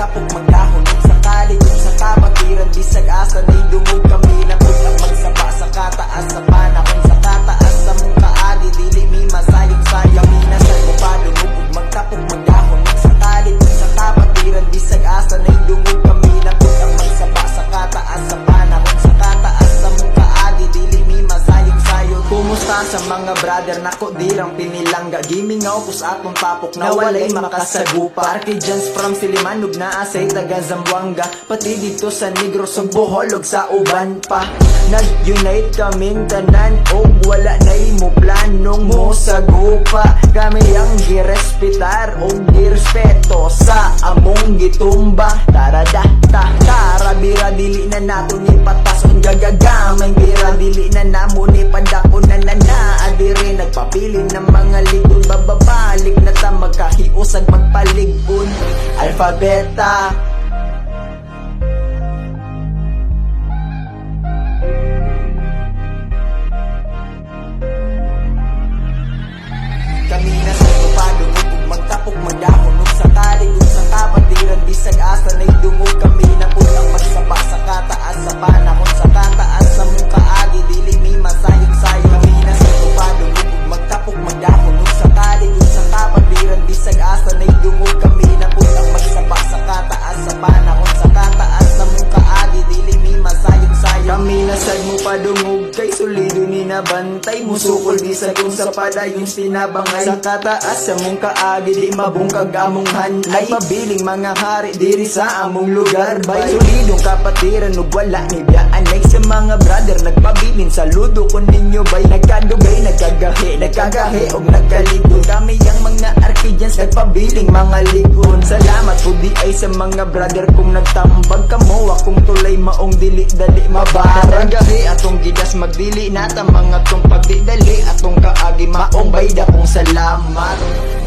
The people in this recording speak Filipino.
tapok maglahon Sa kaligong sa kabatiran Bisag asa ni brother nako dirang pinilangga Gimingaw ko sa akong tapok na walay makasagupa. Arcadians from Siliman ug naa say taga Zamboanga. Pati dito sa Negros ug Bohol sa uban pa. Nag-unite kaming tanan og wala na mo planong mo sagupa. Kami ang girespetar og girespeto sa among gitumba. Tara da ta tara bira dili na nato ni patas mga bababalik na ta magkahiusag magpaligon. Alfabeta sa mo padungog kay solido ni nabantay. Musukol di sa kung sa padayon sinabangay. Sa kataas sa mong kaagi di mabungkag among hanay mabiling mga hari diri sa among lugar bay. Solidong kapatiran ug wala ni biyaanay sa mga brother nagpabilin saludo ko ninyo bay. Nagkadugay nagkagahi nagkagahi og nagkaligon kami ang mga Arcadians nagpabiling mga ligon. Salamat po di ay sa mga brother kung nagtambag. Kamo akong tulay maong dili dali atong magdili nata mga tong pagdidali. Atong kaagi maong bayda kong salamat